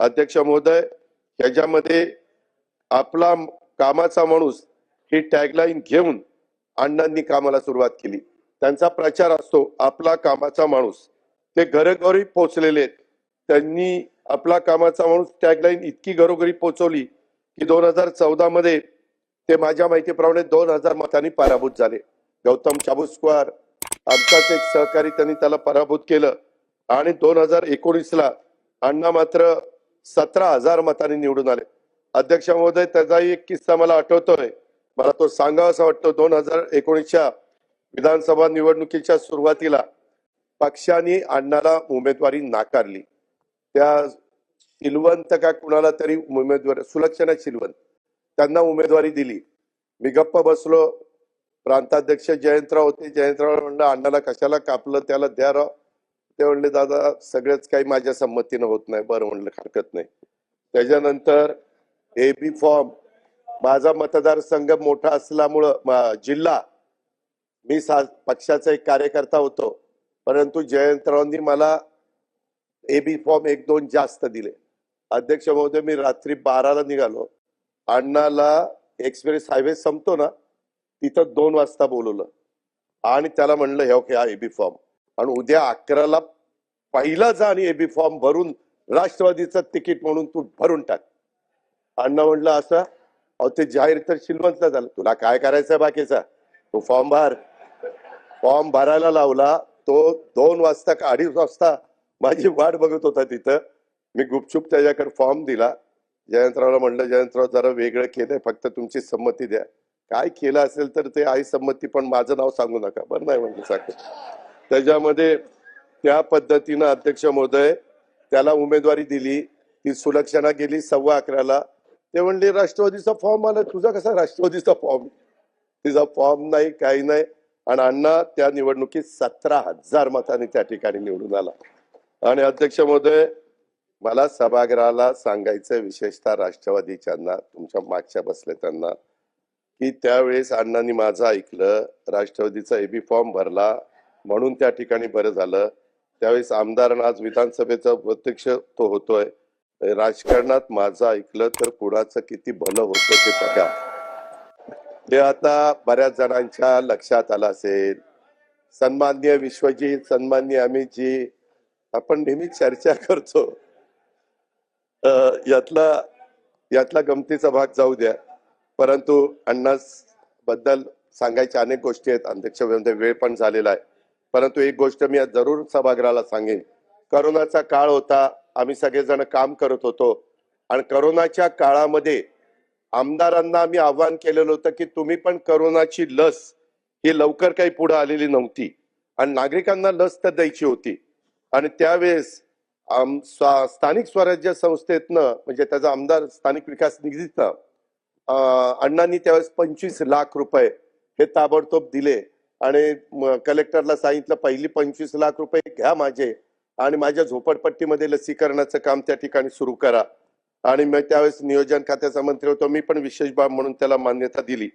अध्यक्ष महोदय ह्याच्यामध्ये आपला कामाचा माणूस ही टॅगलाईन घेऊन अण्णांनी कामाला सुरुवात केली. त्यांचा प्रचार असतो आपला कामाचा माणूस. ते घरोघरी पोहोचलेले आहेत. त्यांनी आपला कामाचा माणूस टॅगलाईन इतकी घरोघरी पोहोचवली की दोन हजार चौदा मध्ये ते माझ्या माहितीप्रमाणे दोन हजार मतांनी पराभूत झाले. गौतम चाबुस्कर आमचाच एक सहकारी त्यांनी त्याला पराभूत केलं. आणि दोन हजार एकोणीसला अण्णा मात्र सतरा हजार मतांनी निवडून आले. अध्यक्ष महोदय त्याचाही एक किस्सा मला आठवतोय. मला तो सांगावा असं वाटतो दोन हजार एकोणीसच्या विधानसभा निवडणुकीच्या सुरुवातीला पक्षाने अण्णाला उमेदवारी नाकारली. त्या शिलवंत का कुणाला तरी उमेदवारी सुलक्षणा शिलवंत त्यांना उमेदवारी दिली. मी गप्प बसलो. प्रांताध्यक्ष जयंतराव होते. जयंतराव म्हणलं अण्णाला कशाला कापलं? त्याला द्या राव ते म्हणले दादा सगळंच काही माझ्या संमतीनं होत नाही बरं म्हणलं हरकत नाही. त्याच्यानंतर ए बी फॉर्म माझा मतदारसंघ मोठा असल्यामुळं जिल्हा मी सा पक्षाचा एक कार्यकर्ता होतो परंतु जयंतरावांनी मला ए बी फॉर्म एक दोन जास्त दिले. अध्यक्ष महोदय मी रात्री बाराला निघालो. अण्णाला एक्सप्रेस हायवे संपतो ना तिथं दोन वाजता बोलवलं. आणि त्याला म्हणलं हे ओके हा एबी फॉर्म आणि उद्या अकराला पहिला जा आणि एबी फॉर्म भरून राष्ट्रवादीचं तिकीट म्हणून तू भरून टाक. अण्णा म्हणलं असं? अहो ते जाहीर तर शिलवंतला झालं. तुला काय करायचं बाकीचा? तो फॉर्म भर. फॉर्म भरायला लावला. तो दोन वाजता का अडीच वाजता माझी वाट बघत होता तिथं. मी गुपचूप त्याच्याकडे फॉर्म दिला. जयंतरावला म्हणलं जयंतराव जरा वेगळं केलंय. फक्त तुमची संमती द्या. काय केलं असेल तर ते आई संमती पण माझं नाव सांगू नका. बरं नाही म्हणलं सांगतो त्याच्यामध्ये त्या पद्धतीनं अध्यक्ष महोदय त्याला उमेदवारी दिली ती सुलक्षणा गेली सव्वा अकराला. ते म्हणले राष्ट्रवादीचा फॉर्म आला तुझा कसा राष्ट्रवादीचा फॉर्म तिचा फॉर्म नाही काही नाही. आणि अण्णा त्या निवडणुकीत सतरा हजार मतांनी त्या ठिकाणी निवडून आला. आणि अध्यक्ष महोदय मला सभागृहाला सांगायचं विशेषतः राष्ट्रवादीच्यांना तुमच्या मागच्या बसले त्यांना की त्यावेळेस अण्णांनी माझं ऐकलं राष्ट्रवादीचा एबी फॉर्म भरला म्हणून त्या ठिकाणी बरं झालं. त्यावेळेस आमदार आज विधानसभेचा प्रत्यक्ष तो होतोय. राजकारणात माझं ऐकलं तर कुणाचं किती भलं होतं ते बघा. ते आता बऱ्याच जणांच्या लक्षात आलं असेल. सन्मान्य विश्वजीत सन्मान्य अमितजी आपण नेहमी चर्चा करतो. अं, यातला यातला गमतीचा भाग जाऊ द्या. परंतु अण्णा बद्दल सांगायच्या अनेक गोष्टी आहेत. अध्यक्ष वेळ पण झालेला आहे. परंतु एक गोष्ट मी आज जरूर सभागृहाला सांगेन. करोनाचा काळ होता आम्ही सगळेजण काम करत होतो. आणि करोनाच्या काळामध्ये आमदारांना आम्ही आव्हान केलेलं होतं की तुम्ही पण करोनाची लस ही लवकर काही पुढे आलेली नव्हती. आणि नागरिकांना लस तर द्यायची होती. आणि त्यावेळेस स्थानिक स्वराज्य संस्थेतनं म्हणजे त्याचा आमदार स्थानिक विकास निधीतनं अं, अण्णांनी त्यावेळेस पंचवीस लाख रुपये हे ताबडतोब दिले. आणि कलेक्टरला सांगितलं पहिली पंचवीस लाख रुपये घ्या माझे आणि माझ्या झोपडपट्टीमध्ये लसीकरणाचं काम त्या ठिकाणी सुरू करा. आणि मग त्यावेळेस नियोजन खात्याचा मंत्री होतो. मी पण विशेष बाब म्हणून त्याला मान्यता दिली.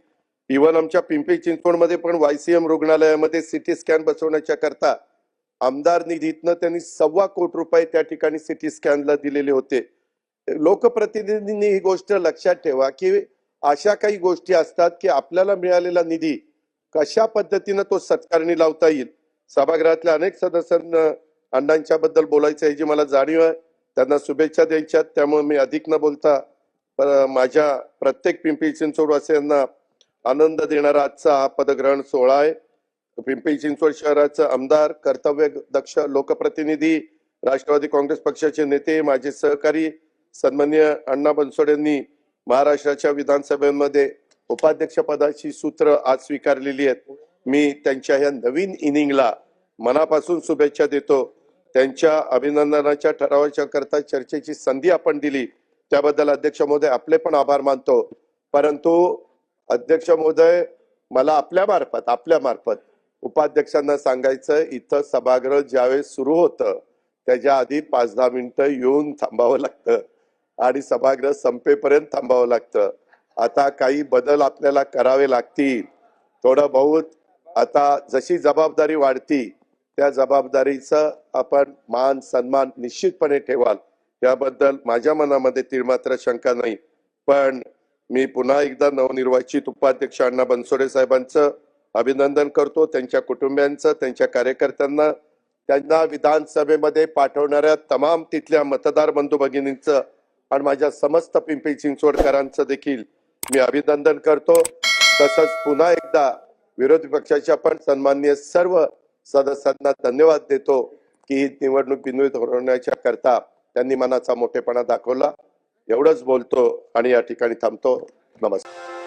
इव्हन आमच्या पिंपरी चिंचवडमध्ये पण वायसीएम रुग्णालयामध्ये सिटी स्कॅन बसवण्याच्या करता आमदार निधीतनं त्यांनी सव्वा कोटी रुपये त्या ठिकाणी सिटी स्कॅनला दिलेले होते. लोकप्रतिनिधींनी ही गोष्ट लक्षात ठेवा की अशा काही गोष्टी असतात की आपल्याला मिळालेला निधी कशा पद्धतीनं तो सत्कारणी लावता येईल? सभागृहातल्या अनेक सदस्यांना अण्णांच्या बद्दल बोलायचं याची मला जाणीव आहे. त्यांना शुभेच्छा द्यायच्या त्यामुळे मी अधिक न बोलता माझ्या प्रत्येक पिंपरी चिंचवडवासियांना आनंद देणारा आजचा हा पदग्रहण सोहळा आहे. पिंपरी चिंचवड शहराचं आमदार कर्तव्य दक्ष लोकप्रतिनिधी राष्ट्रवादी काँग्रेस पक्षाचे नेते माझे सहकारी सन्मान्य अण्णा बनसोड यांनी महाराष्ट्राच्या विधानसभेमध्ये उपाध्यक्षपदाची सूत्र आज स्वीकारलेली आहेत. मी त्यांच्या ह्या नवीन इनिंगला मनापासून शुभेच्छा देतो. त्यांच्या अभिनंदनाच्या ठरावाच्या करता चर्चेची संधी आपण दिली. त्याबद्दल अध्यक्ष महोदय आपले पण आभार मानतो. परंतु अध्यक्ष महोदय मला आपल्या मार्फत आपल्या मार्फत उपाध्यक्षांना सांगायचं इथं सभागृह ज्यावेळेस सुरू होतं त्याच्या आधी पाच दहा मिनिटं येऊन थांबावं लागतं आणि सभागृह संपेपर्यंत थांबावं लागतं. आता काही बदल आपल्याला करावे लागतील. थोडं बहुत आता जशी जबाबदारी वाढती त्या जबाबदारीचं आपण मान सन्मान निश्चितपणे ठेवाल. याबद्दल माझ्या मनामध्ये तीळमात्र शंका नाही. पण मी पुन्हा एकदा नवनिर्वाचित उपाध्यक्ष अण्णा बनसोडे साहेबांचं अभिनंदन करतो. त्यांच्या कुटुंबियांचं त्यांच्या कार्यकर्त्यांना त्यांना विधानसभेमध्ये पाठवणाऱ्या तमाम तिथल्या मतदार बंधू भगिनींचं आणि माझ्या समस्त पिंपरी चिंचवडकरांचं देखील मी अभिनंदन करतो. तसंच पुन्हा एकदा विरोधी पक्षाच्या पण सन्माननीय सर्व सदस्यांना धन्यवाद देतो की ही निवडणूक बिनवित होण्याच्या करता त्यांनी मनाचा मोठेपणा दाखवला. एवढंच बोलतो आणि या ठिकाणी थांबतो. नमस्कार.